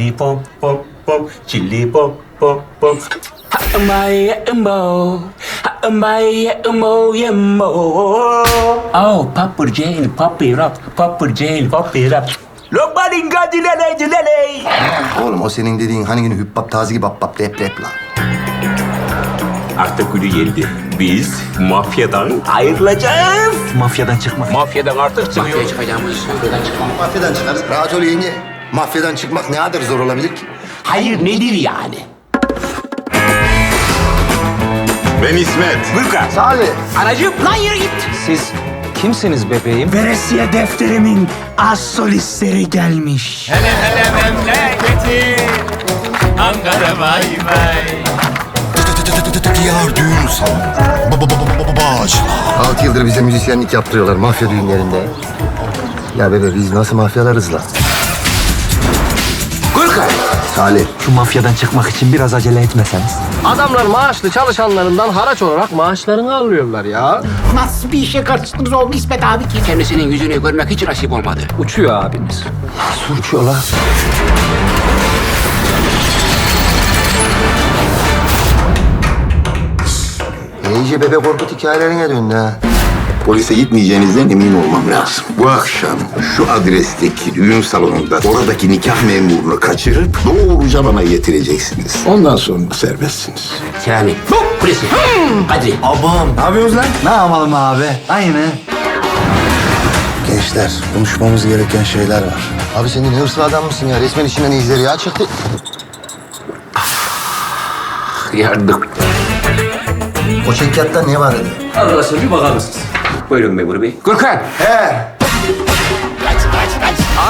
Çilli pom pom pom, çilli pom pom pom. Maya mo, Maya mo mo. Oh, Papa Jane, Papi Rap, Papa Jane, Papi Rap. Lokmanin gadilele dilele. Oğlum o senin dediğin hani günü hüppap taze gibi bap lep lep la. Artık günü geldi. Biz mafyadan ayrılacağız. Mafyadan çıkmak. Mafyadan artık Mafyaya çıkıyoruz. çıkacağımız mafyadan çıkmam. Mafyadan çıkarız. Rahat ol yenge. Mafyadan çıkmak ne kadar zor olabilir ki? Hayır nedir yani? Ben İsmet. Gülkan. Salih. Anacığım lan yürü git. Siz kimsiniz bebeğim? Veresiye defterimin az solistleri gelmiş. Hele hele memleketi Ankara vay vay Diyar düğün salonu. Baba baba baba bağışla. Altı yıldır bize müzisyenlik yaptırıyorlar mafya düğünlerinde. Ya bebe biz nasıl mafyalarız lan? Gülkan. Salih. Şu mafyadan çıkmak için biraz acele etmeseniz. Adamlar maaşlı çalışanlarından haraç olarak maaşlarını alıyorlar ya. Nasıl bir işe karıştınız oğlum İsmet abi ki? Kendisinin yüzünü görmek hiç nasip olmadı. Uçuyor abimiz. Nasıl uçuyor lan? İyice bebek Korkut hikayelerine döndü ha. Polise gitmeyeceğinizden emin olmam lazım. Bu akşam şu adresteki düğün salonunda oradaki nikah memurunu kaçırıp doğruca bana getireceksiniz. Ondan sonra serbestsiniz. Selami. Polisi. Kadri. Ne yapıyoruz lan? Ne yapalım abi? Aynı. Gençler konuşmamız gereken şeyler var. Abi sen de ne hırslı adam mısın ya? Resmen işinden izleri ya çıktı. Yardım. O çekyatta ne var dedi? Arkadaşlar bir bakar mısınız? Buyurun memur bey. Gülkan.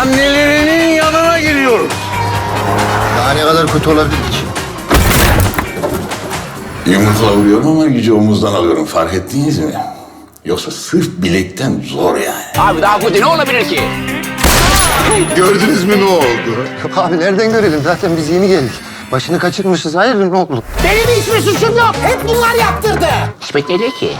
Annelerinin yanına giriyoruz. Daha ne kadar kötü olabilir ki? Yumrukla vuruyorum ama gücü omuzdan alıyorum fark ettiniz mi? Yoksa sırf bilekten zor yani. Abi daha kötü ne olabilir ki? Gördünüz mü ne oldu? Abi nereden görelim? Zaten biz yeni geldik. Başını kaçırmışız. Hayırdır ne oldu? Benim hiçbir suçum yok. Hep bunlar yaptırdı. İsmet ne diyor ki?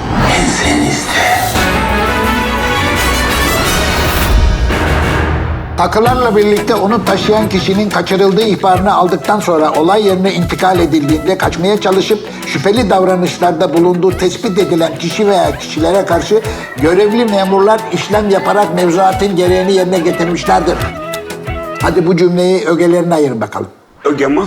Takılarla birlikte onu taşıyan kişinin kaçırıldığı ihbarını aldıktan sonra olay yerine intikal edildiğinde kaçmaya çalışıp şüpheli davranışlarda bulunduğu tespit edilen kişi veya kişilere karşı görevli memurlar işlem yaparak mevzuatın gereğini yerine getirmişlerdir. Hadi bu cümleyi ögelerine ayırın bakalım. Öge mi?